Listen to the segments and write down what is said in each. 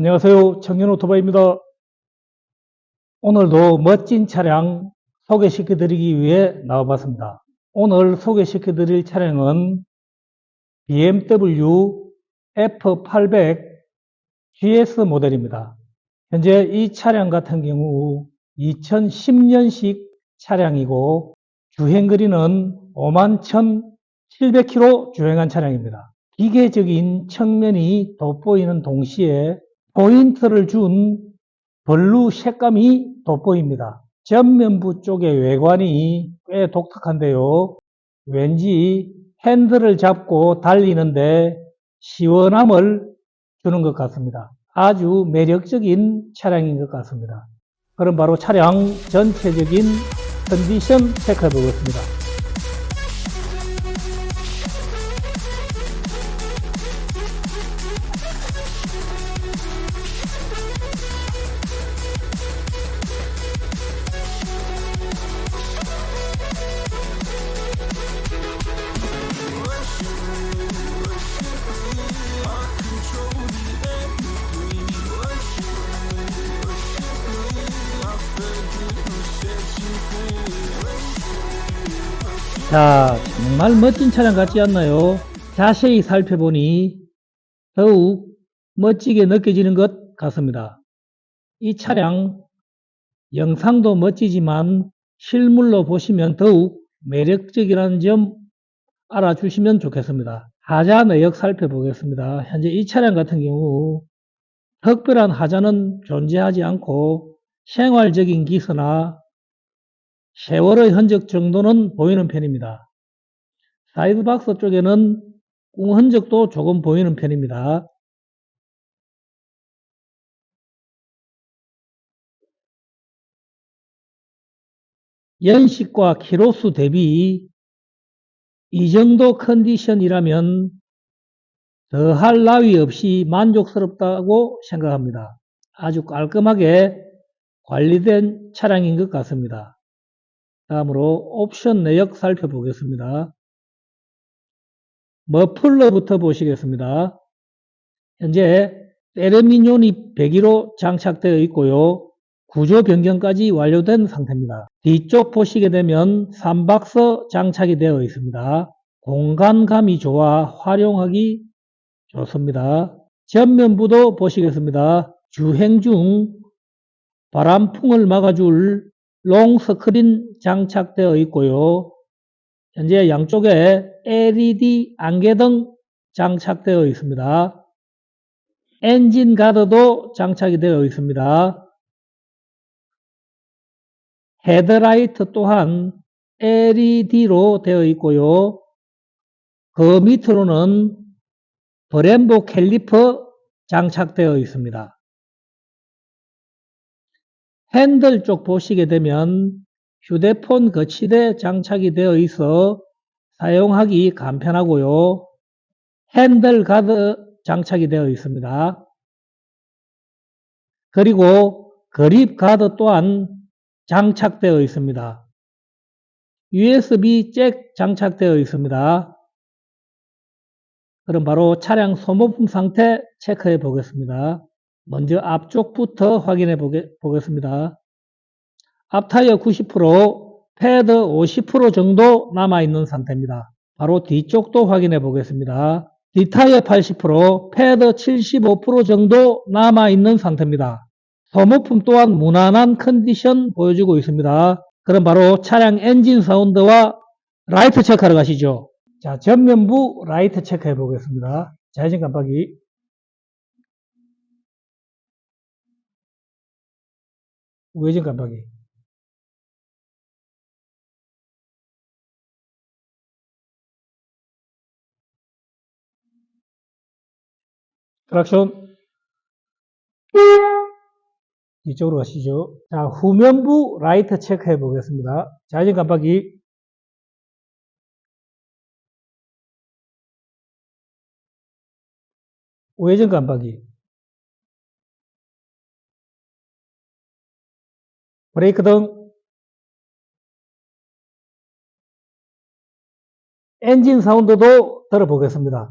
안녕하세요. 청년 오토바이입니다. 오늘도 멋진 차량 소개시켜 드리기 위해 나와봤습니다. 오늘 소개시켜 드릴 차량은 BMW F800 GS 모델입니다. 현재 이 차량 같은 경우 2010년식 차량이고 주행거리는 51,700km 주행한 차량입니다. 기계적인 측면이 돋보이는 동시에 포인트를 준 블루 색감이 돋보입니다. 전면부 쪽의 외관이 꽤 독특한데요. 왠지 핸들을 잡고 달리는데 시원함을 주는 것 같습니다. 아주 매력적인 차량인 것 같습니다. 그럼 바로 차량 전체적인 컨디션 체크해 보겠습니다. 자, 정말 멋진 차량 같지 않나요? 자세히 살펴보니 더욱 멋지게 느껴지는 것 같습니다. 이 차량 영상도 멋지지만 실물로 보시면 더욱 매력적이라는 점 알아주시면 좋겠습니다. 하자 내역 살펴보겠습니다. 현재 이 차량 같은 경우 특별한 하자는 존재하지 않고 생활적인 기스나 세월의 흔적 정도는 보이는 편입니다. 사이드 박스 쪽에는 꿍 흔적도 조금 보이는 편입니다. 연식과 키로수 대비 이 정도 컨디션이라면 더할 나위 없이 만족스럽다고 생각합니다. 아주 깔끔하게 관리된 차량인 것 같습니다. 다음으로 옵션 내역 살펴보겠습니다. 머플러부터 보시겠습니다. 현재 세르미뇽이 배기로 장착되어 있고요. 구조 변경까지 완료된 상태입니다. 뒤쪽 보시게 되면 3박스 장착이 되어 있습니다. 공간감이 좋아 활용하기 좋습니다. 전면부도 보시겠습니다. 주행 중 바람풍을 막아줄 롱 스크린 장착되어 있고요. 현재 양쪽에 LED 안개등 장착되어 있습니다. 엔진 가드도 장착이 되어 있습니다. 헤드라이트 또한 LED로 되어 있고요. 그 밑으로는 브렘보 캘리퍼 장착되어 있습니다. 핸들 쪽 보시게 되면 휴대폰 거치대 장착이 되어 있어 사용하기 간편하고요. 핸들 가드 장착이 되어 있습니다. 그리고 그립 가드 또한 장착되어 있습니다. USB 잭 장착되어 있습니다. 그럼 바로 차량 소모품 상태 체크해 보겠습니다. 먼저 앞쪽부터 확인해 보겠습니다. 앞타이어 90%, 패드 50% 정도 남아있는 상태입니다. 바로 뒤쪽도 확인해 보겠습니다. 뒷타이어 80%, 패드 75% 정도 남아있는 상태입니다. 소모품 또한 무난한 컨디션 보여주고 있습니다. 그럼 바로 차량 엔진 사운드와 라이트 체크하러 가시죠. 자, 전면부 라이트 체크해 보겠습니다. 좌회전 깜빡이. 우회전 깜빡이. 크락션. 이쪽으로 가시죠. 자, 후면부 라이트 체크해 보겠습니다. 좌회전 깜빡이. 우회전 깜빡이. 브레이크 등. 엔진 사운드도 들어보겠습니다.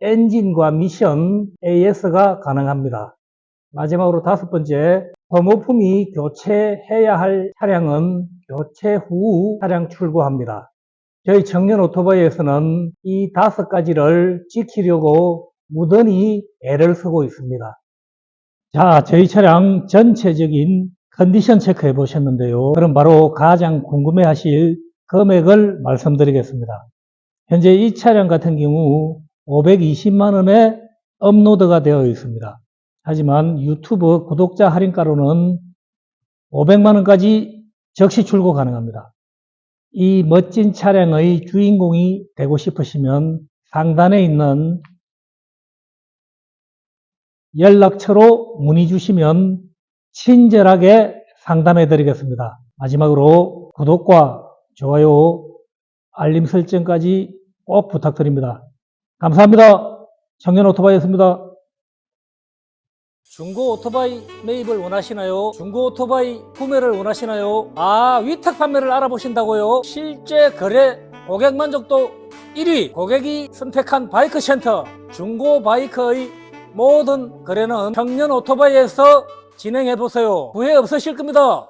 엔진과 미션 AS가 가능합니다. 마지막으로 다섯 번째, 소모품이 교체해야 할 차량은 교체 후 차량 출고합니다. 저희 청년 오토바이에서는 이 다섯 가지를 지키려고 무던히 애를 쓰고 있습니다. 자, 저희 차량 전체적인 컨디션 체크해 보셨는데요. 그럼 바로 가장 궁금해 하실 금액을 말씀드리겠습니다. 현재 이 차량 같은 경우 520만 원에 업로드가 되어 있습니다. 하지만 유튜브 구독자 할인가로는 500만 원까지 적시 출고 가능합니다. 이 멋진 차량의 주인공이 되고 싶으시면 상단에 있는 연락처로 문의 주시면 친절하게 상담해 드리겠습니다. 마지막으로 구독과 좋아요, 알림 설정까지 꼭 부탁드립니다. 감사합니다. 청년 오토바이였습니다. 중고 오토바이 매입을 원하시나요? 중고 오토바이 구매를 원하시나요? 아, 위탁 판매를 알아보신다고요? 실제 거래 고객 만족도 1위 고객이 선택한 바이크 센터 중고 바이크의 모든 거래는 청년 오토바이에서 진행해 보세요. 후회 없으실 겁니다.